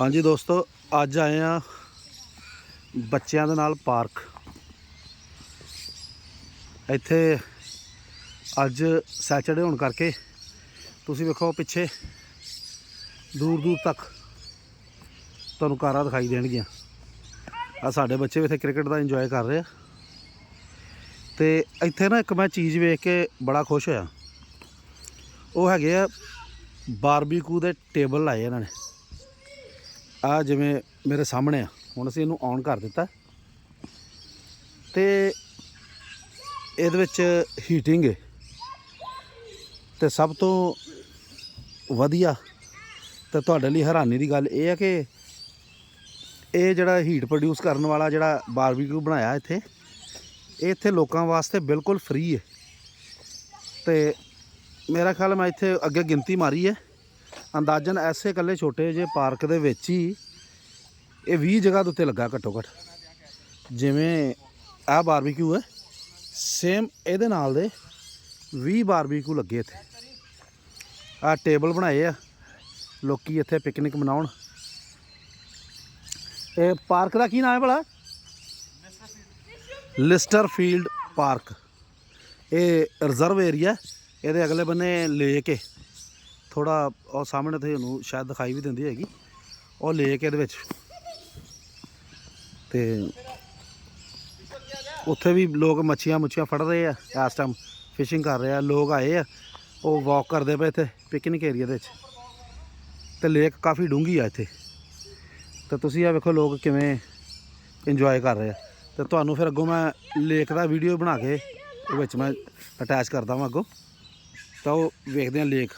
ਹਾਂਜੀ ਦੋਸਤੋ, ਅੱਜ ਆਏ ਆ ਬੱਚਿਆਂ ਦੇ ਨਾਲ ਪਾਰਕ। ਇੱਥੇ ਅੱਜ ਸੈਚਰਡੇ ਹੋਣ ਕਰਕੇ ਤੁਸੀਂ ਵੇਖੋ ਪਿੱਛੇ ਦੂਰ ਦੂਰ ਤੱਕ ਤੁਹਾਨੂੰ ਕਾਰਾਂ ਦਿਖਾਈ ਦੇਣਗੀਆਂ। ਆ ਸਾਡੇ ਬੱਚੇ ਵੀ ਇੱਥੇ ਕ੍ਰਿਕਟ ਦਾ ਇੰਜੋਏ ਕਰ ਰਹੇ ਆ। ਤੇ ਇੱਥੇ ਨਾ ਇੱਕ ਮੈਂ ਚੀਜ਼ ਵੇਖ ਕੇ ਬੜਾ ਖੁਸ਼ ਹੋਇਆ। ਉਹ ਹੈਗੇ ਆ ਬਾਰਬੀਕੂ ਦੇ ਟੇਬਲ ਲਾਏ ਇਹਨਾਂ ਨੇ। ਆ ਜਿਵੇਂ ਮੇਰੇ ਸਾਹਮਣੇ ਆ, ਹੁਣ ਅਸੀਂ ਇਹਨੂੰ ਔਨ ਕਰ ਦਿੱਤਾ। ਤੇ ਇਹਦੇ ਵਿੱਚ ਹੀਟਿੰਗ ਹੈ ਤੇ ਸਭ ਤੋਂ ਵਧੀਆ ਤੇ ਤੁਹਾਡੇ ਲਈ ਹੈਰਾਨੀ ਦੀ ਗੱਲ ਇਹ ਹੈ ਕਿ ਇਹ ਜਿਹੜਾ ਹੀਟ ਪ੍ਰੋਡਿਊਸ ਕਰਨ ਵਾਲਾ ਜਿਹੜਾ ਬਾਰਬੀਕਿਊ ਬਣਾਇਆ ਇੱਥੇ, ਇਹ ਇੱਥੇ ਲੋਕਾਂ ਵਾਸਤੇ ਬਿਲਕੁਲ ਫ੍ਰੀ ਹੈ ਤੇ ਮੇਰਾ ਖਿਆਲ ਮੈਂ ਇੱਥੇ ਅੱਗੇ ਗਿਣਤੀ ਮਾਰੀ ਹੈ ਅੰਦਾਜ਼ਨ ਐਸੇ ਇਕੱਲੇ ਛੋਟੇ ਜੇ ਪਾਰਕ ਦੇ ਵਿੱਚ ਹੀ ਇਹ 20 ਜਗ੍ਹਾ ਦੇ ਉੱਤੇ ਲੱਗਾ ਘੱਟੋ ਘੱਟ ਜਿਵੇਂ ਆਹ ਬਾਰਬੀਕਿਊ ਹੈ ਸੇਮ ਇਹਦੇ ਨਾਲ ਦੇ 20 ਬਾਰਬੀਕਿਊ ਲੱਗੇ ਇੱਥੇ। ਆਹ ਟੇਬਲ ਬਣਾਏ ਆ, ਲੋਕੀ ਇੱਥੇ ਪਿਕਨਿਕ ਮਨਾਉਣ। ਇਹ ਪਾਰਕ ਦਾ ਕੀ ਨਾਮ ਹੈ ਭਲਾ? ਲਿਸਟਰ ਫੀਲਡ ਪਾਰਕ ਇਹ ਰਿਜ਼ਰਵ ਏਰੀਆ ਇਹਦੇ ਅਗਲੇ ਬੰਨੇ ਲੇਕ ਹੈ। ਥੋੜਾ ਉਹ ਸਾਹਮਣੇ ਤੇ ਤੁਹਾਨੂੰ ਸ਼ਾਇਦ ਦਿਖਾਈ ਵੀ ਦਿੰਦੀ ਹੈਗੀ। ਉਹ ਲੇਕ ਇਹਦੇ ਵਿੱਚ। ਤੇ ਉੱਥੇ ਵੀ ਲੋਕ ਮੱਛੀਆਂ ਮੁੱਛੀਆਂ ਫੜ ਰਹੇ ਆ। ਇਸ ਟਾਈਮ ਫਿਸ਼ਿੰਗ ਕਰ ਰਹੇ ਆ। ਲੋਕ ਆਏ ਆ। ਉਹ ਵਾਕ ਕਰਦੇ ਪਏ ਇੱਥੇ ਪਿਕਨਿਕ ਏਰੀਆ ਦੇ ਵਿੱਚ। ਤੇ ਲੇਕ ਕਾਫੀ ਡੂੰਘੀ ਆ ਇੱਥੇ। ਤੇ ਤੁਸੀਂ ਆ ਵੇਖੋ ਲੋਕ ਕਿਵੇਂ ਇੰਜੋਏ ਕਰ ਰਹੇ ਆ। ਤੇ ਤੁਹਾਨੂੰ ਫਿਰ ਅੱਗੋਂ ਮੈਂ ਲੇਕ ਦਾ ਵੀਡੀਓ ਬਣਾ ਕੇ ਉਹ ਵਿੱਚ ਮੈਂ ਅਟੈਚ ਕਰਦਾ ਵਾਂ ਅੱਗੋਂ। ਤਾਂ ਉਹ ਵੇਖਦੇ ਆ ਲੇਕ।